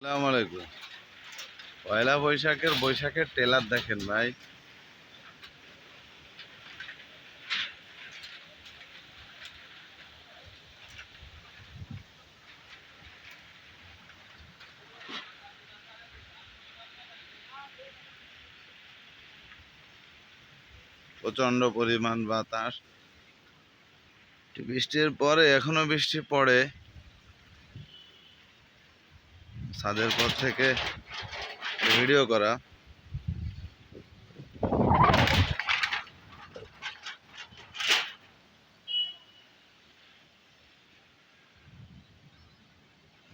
আসসালামু আলাইকুম। পয়লা বৈশাখের বৈশাখের টেলার দেখেন ভাই। প্রচণ্ড পরিমাণ বাতাস। বৃষ্টির পরে এখনও বৃষ্টি পড়ে। ছাদের পর থেকে ভিডিও করা।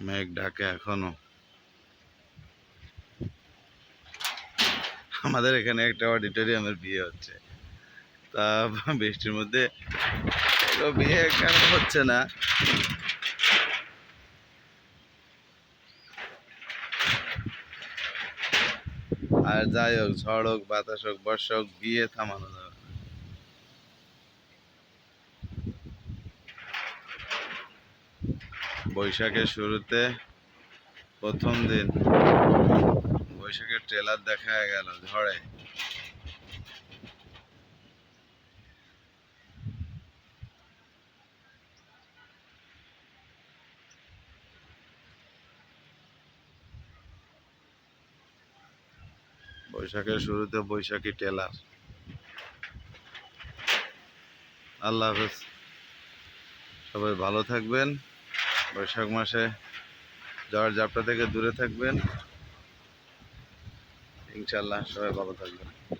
মেঘ ঢাকে এখনও। আমাদের এখানে একটা অডিটোরিয়ামের বিয়ে হচ্ছে। তা বৃষ্টির মধ্যে বিয়ে কেন হচ্ছে না? আর যাই হোক, ঝড় হোক, বাতাস হোক, বর্ষা হোক বিয়ে থামানো যাবে বৈশাখের শুরুতে প্রথম দিন বৈশাখের ট্রেলার দেখা গেল ঝড়ে। বৈশাখের শুরুতে বৈশাখী টেলার। আল্লাহ হাফেজ। সবাই ভালো থাকবেন। বৈশাখ মাসে জ্বর জাপটা থেকে দূরে থাকবেন। ইনশাল্লাহ সবাই ভালো থাকবেন।